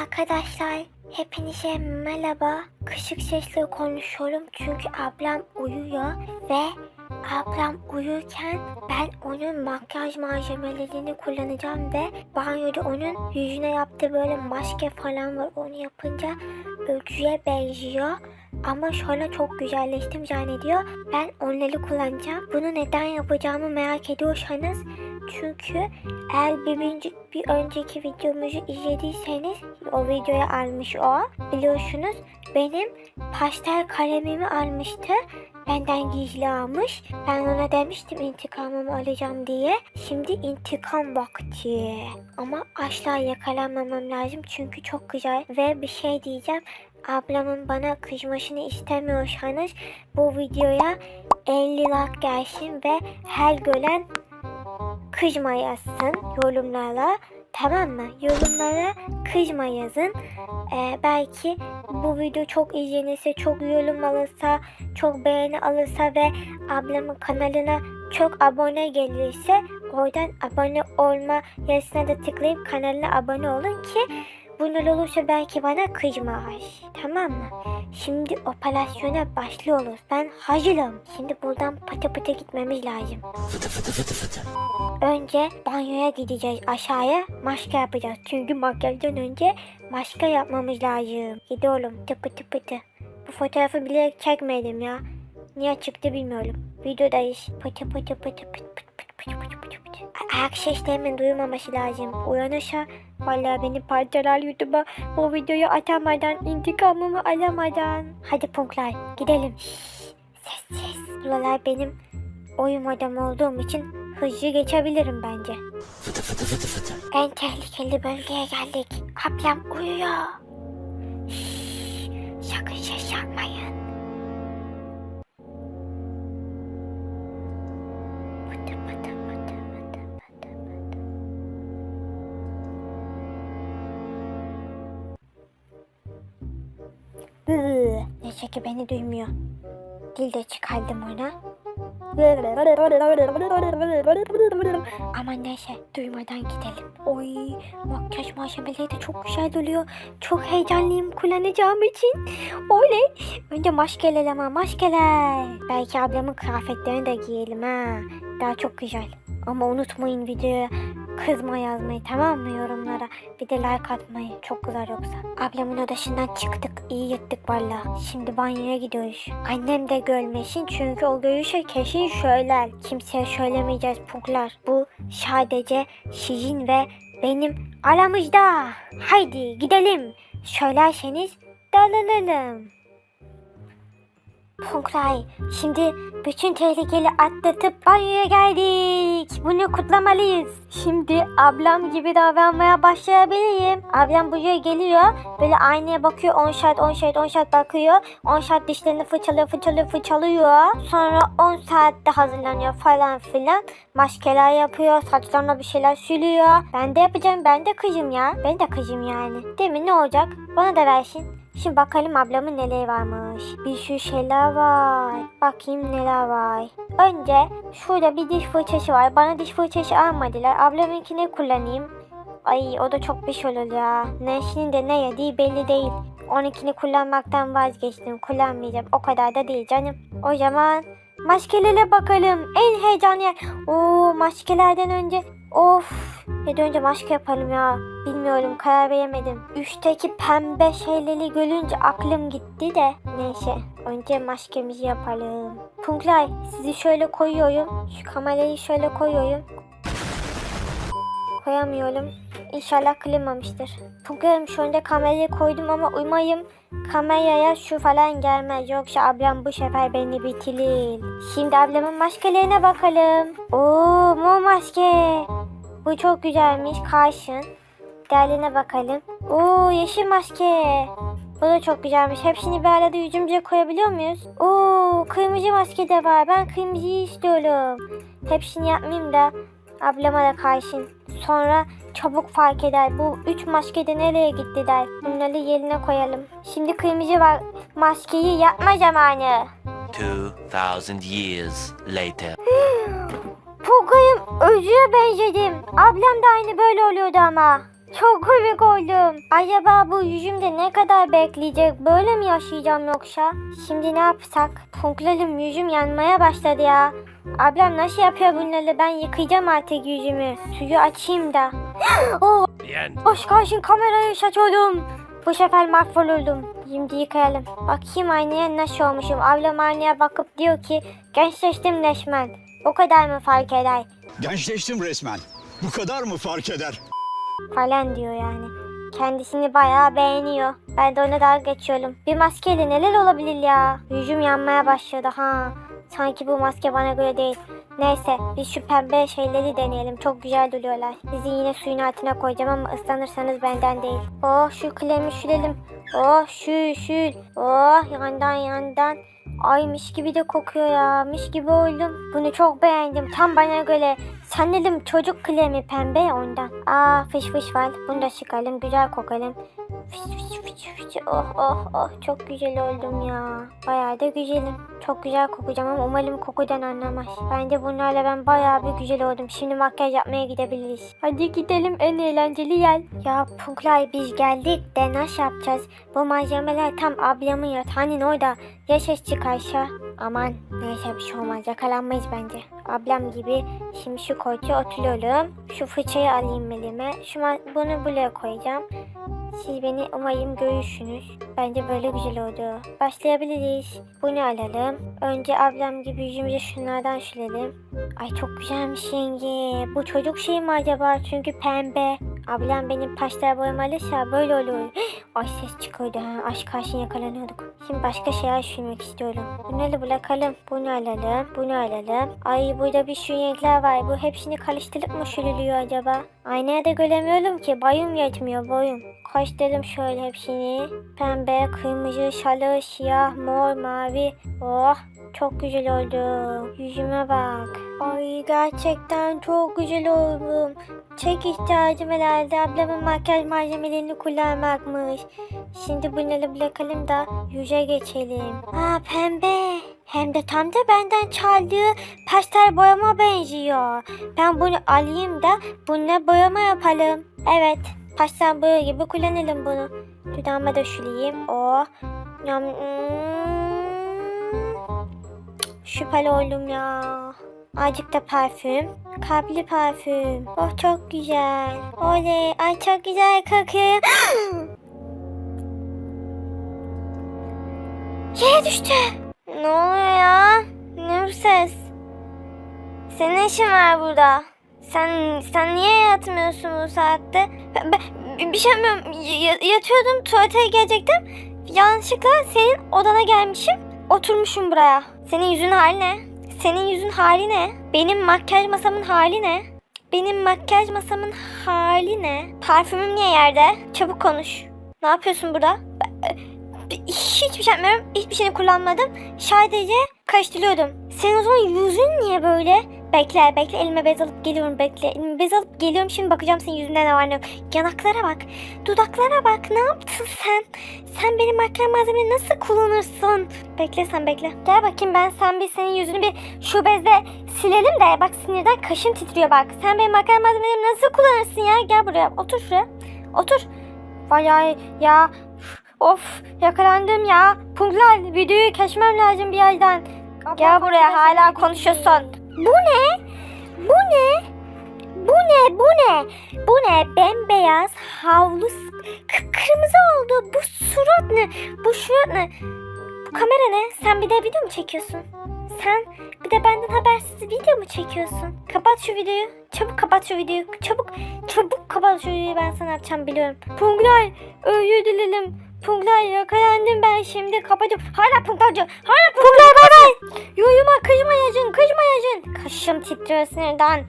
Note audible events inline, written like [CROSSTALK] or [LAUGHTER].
Arkadaşlar hepinize merhaba. Kısık sesle konuşuyorum çünkü ablam uyuyor ve ablam uyurken ben onun makyaj malzemelerini kullanacağım ve banyoda onun yüzüne yaptığı böyle maske falan var. Onu yapınca öcüye benziyor. Ama sonra çok güzelleştim zannediyor. Ben onları kullanacağım. Bunu neden yapacağımı merak ediyorsanız çünkü eğer bir, önce- bir önceki videomuzu izlediyseniz o videoya almış o. Biliyorsunuz benim pastel kalemimi almıştı. Benden gizli almış. Ben ona demiştim intikamımı alacağım diye. Şimdi intikam vakti. Ama asla yakalanmamam lazım çünkü çok güzel. Ve bir şey diyeceğim. Ablamın bana kızmasını istemiyorsanız bu videoya 50 like gelsin ve her gören kızma yazsın yorumlara. Tamam mı? Yorumlara kızma yazın. Ee, belki bu video çok izlenirse, çok yorum alırsa, çok beğeni alırsa ve ablamın kanalına çok abone gelirse oradan abone olma yazısına da tıklayıp kanalına abone olun ki bunlar olursa belki bana kızmaz. Tamam mı? Şimdi operasyona başlıyoruz. Ben hazırım. Şimdi buradan pıtı pıtı gitmemiz lazım. Önce banyoya gideceğiz aşağıya maske yapacağız. Çünkü makyajdan önce maske yapmamız lazım. Gidiyorum tıpı tıpı pıtı. Bu fotoğrafı bilerek çekmedim ya. Niye çıktı bilmiyorum. Videodayız. Pıtı pıtı pıtı pıtı pıtı Ayak seslerimin duyulmaması lazım. Uyanırsa vallahi beni parçalar YouTube'a bu videoyu atamadan intikamımı alamadan. Hadi punklar gidelim. Sessiz. Buralar benim oyun adamı olduğum için hızlı geçebilirim bence. En tehlikeli bölgeye geldik. Ablam uyuyor. Iı, Neyse ki beni duymuyor. Dil de çıkardım ona. Ama neyse duymadan gidelim. Oy makyaj malzemeleri de çok güzel duruyor. Çok heyecanlıyım kullanacağım için. Oley. Önce maskeler ama maskeler. Belki ablamın kıyafetlerini de giyelim ha. Daha çok güzel. Ama unutmayın videoya kızma yazmayı tamam mı yorumlara. Bir de like atmayı. Çok güzel yoksa. Ablamın odasından çıktık. iyi yırttık valla. Şimdi banyoya gidiyoruz. Annem de görmesin çünkü o görürse kesin söyler. Kimseye söylemeyeceğiz puklar. Bu sadece sizin ve benim aramızda. Haydi gidelim. Söylerseniz dalanalım. Punkray, şimdi bütün tehlikeli atlatıp banyoya geldik. Bunu kutlamalıyız. Şimdi ablam gibi davranmaya başlayabilirim. Ablam buraya geliyor. Böyle aynaya bakıyor. 10 saat, 10 saat, 10 saat bakıyor. 10 saat dişlerini fırçalıyor, fırçalıyor, fırçalıyor. Sonra 10 saatte hazırlanıyor falan filan. Maskeler yapıyor. Saçlarına bir şeyler sürüyor. Ben de yapacağım. Ben de kızım ya. Ben de kızım yani. Değil mi? Ne olacak? Bana da versin. Şimdi bakalım ablamın neleri varmış. Bir sürü şeyler var. Bakayım neler var. Önce şurada bir diş fırçası var. Bana diş fırçası almadılar. Ablamınkini kullanayım. Ay o da çok bir şey olur ya. Neşinin de ne yediği belli değil. Onunkini kullanmaktan vazgeçtim. Kullanmayacağım. O kadar da değil canım. O zaman maskelere bakalım. En heyecanlı yer. Oo maskelerden önce. Of. Ya da önce maske yapalım ya. Bilmiyorum karar veremedim. Üstteki pembe şeyleri görünce aklım gitti de. Neyse önce maskemizi yapalım. Punklay sizi şöyle koyuyorum. Şu kamerayı şöyle koyuyorum. Koyamıyorum. İnşallah kırılmamıştır. Punklayım şu anda kamerayı koydum ama umayım kameraya şu falan gelmez. Yoksa ablam bu sefer beni bitirir. Şimdi ablamın maskelerine bakalım. Oo mor maske. Bu çok güzelmiş. Karşın. Diğerlerine bakalım. Oo yeşil maske. Bu da çok güzelmiş. Hepsini bir arada yüzümüze koyabiliyor muyuz? Oo kırmızı maske de var. Ben kırmızıyı istiyorum. Hepsini yapmayayım da ablama da karşın. Sonra çabuk fark eder. Bu üç maske de nereye gitti der. Bunları yerine koyalım. Şimdi kırmızı var. Maskeyi yapma zamanı. 2,000 years later. [GASPS] [GASPS] [GASPS] Pugayım özüye benzedim. Ablam da aynı böyle oluyordu ama. Çok komik oldum. Acaba bu yüzümde ne kadar bekleyecek? Böyle mi yaşayacağım yoksa? Şimdi ne yapsak? Punklalım yüzüm yanmaya başladı ya. Ablam nasıl yapıyor bunları? Ben yıkayacağım artık yüzümü. Suyu açayım da. [GASPS] oh. Hoş karşın kamerayı şaçıyordum. Bu sefer mahvoluldum. Şimdi yıkayalım. Bakayım aynaya nasıl olmuşum. Ablam aynaya bakıp diyor ki gençleştim resmen. O kadar mı fark eder? Gençleştim resmen. Bu kadar mı fark eder? Falan diyor yani. Kendisini bayağı beğeniyor. Ben de ona dalga geçiyorum. Bir maskeyle neler olabilir ya? Yüzüm yanmaya başladı ha. Sanki bu maske bana göre değil. Neyse biz şu pembe şeyleri deneyelim. Çok güzel duruyorlar. Sizi yine suyun altına koyacağım ama ıslanırsanız benden değil. Oh şu kremi sürelim. Oh şu şu. Oh yandan yandan. Ay mis gibi de kokuyor ya. Mis gibi oldum. Bunu çok beğendim. Tam bana göre. Sanırım çocuk kremi pembe ondan. Aa fış fış var. Bunu da sıkalım. Güzel kokalım. Oh oh oh. Çok güzel oldum ya. Bayağı da güzelim. Çok güzel kokacağım ama umarım kokudan anlamaz. Bence bunlarla ben bayağı bir güzel oldum. Şimdi makyaj yapmaya gidebiliriz. Hadi gidelim en eğlenceli yer. Ya Punklay biz geldik de yapacağız? Bu malzemeler tam ablamın yatağının orada. Ya ses çıkarsa? Aman neyse bir şey olmaz yakalanmayız bence. Ablam gibi şimdi şu koltuğa oturuyorum. Şu fırçayı alayım elime. Şu bunu buraya koyacağım. Siz beni umarım görürsünüz. Bence böyle güzel oldu. Başlayabiliriz. Bunu alalım. Önce ablam gibi yüzümüze şunlardan sürelim. Ay çok güzelmiş yenge. Bu çocuk şey mi acaba? Çünkü pembe. Ablam benim paçlar boyamalıysa böyle olur. [GASPS] Ay ses çıkıyordu ha. Aşk karşın yakalanıyorduk. Şimdi başka şeyler düşünmek istiyorum. Bunları bırakalım. Bunu alalım. Bunu alalım. Ay burada bir sürü renkler var. Bu hepsini karıştırıp mı sürülüyor acaba? Aynaya da göremiyorum ki. Boyum yetmiyor boyum. Karıştıralım şöyle hepsini. Pembe, kırmızı, sarı, siyah, mor, mavi. Oh çok güzel oldu. Yüzüme bak. Ay gerçekten çok güzel oldum. Tek ihtiyacım herhalde ablamın makyaj malzemelerini kullanmakmış. Şimdi bunları bırakalım da yüze geçelim. Aa pembe. Hem de tam da benden çaldığı pastel boyama benziyor. Ben bunu alayım da bununla boyama yapalım. Evet. Pastel boya gibi kullanalım bunu. Dudağıma da süreyim. Oh. Yam. Hmm. Şüpheli oldum ya. Azıcık da parfüm. Kalpli parfüm. Oh çok güzel. Oley. Ay çok güzel kokuyor. [GASPS] Yere düştü. Ne oluyor ya? Ne bu ses? Senin ne işin var burada? Sen sen niye yatmıyorsun bu saatte? Ben, ben- bir şey yapmıyorum. Y- yatıyordum tuvalete gelecektim. Yanlışlıkla senin odana gelmişim. Oturmuşum buraya. Senin yüzün hali ne? Senin yüzün hali ne? Benim makyaj masamın hali ne? Benim makyaj masamın hali ne? Parfümüm niye yerde? Çabuk konuş. Ne yapıyorsun burada? Hiçbir şey yapmıyorum. Hiçbir şeyini kullanmadım. Sadece karıştırıyordum. Senin o zaman yüzün niye böyle? Bekle bekle elime bez alıp geliyorum bekle. Elime bez alıp geliyorum şimdi bakacağım senin yüzünde ne var ne yok. Yanaklara bak. Dudaklara bak. Ne yaptın sen? Sen benim makyaj malzemeni nasıl kullanırsın? Bekle sen bekle. Gel bakayım ben sen bir senin yüzünü bir şu bezle silelim de bak sinirden kaşım titriyor bak. Sen benim makyaj malzemelerimi nasıl kullanırsın ya? Gel buraya otur şuraya. Otur. Vay ay ya. Of yakalandım ya. Punklar videoyu kesmem lazım bir yerden. Gel buraya hala konuşuyorsun. Bu ne? Bu ne? Bu ne? Bu ne? Bu ne? Bembeyaz havlu kıpkırmızı oldu. Bu surat ne? Bu surat ne? Bu kamera ne? Sen bir de video mu çekiyorsun? Sen bir de benden habersiz video mu çekiyorsun? Kapat şu videoyu. Çabuk kapat şu videoyu. Çabuk. Çabuk kapat şu videoyu ben sana atacağım biliyorum. Punglay özür dilerim. Punglay yakalandım ben şimdi kapatıyorum. Hala diyor. Hala Punglay bay bay. Yuyuma kızmayacın kızmayacın. Kaşım titriyor sinirden.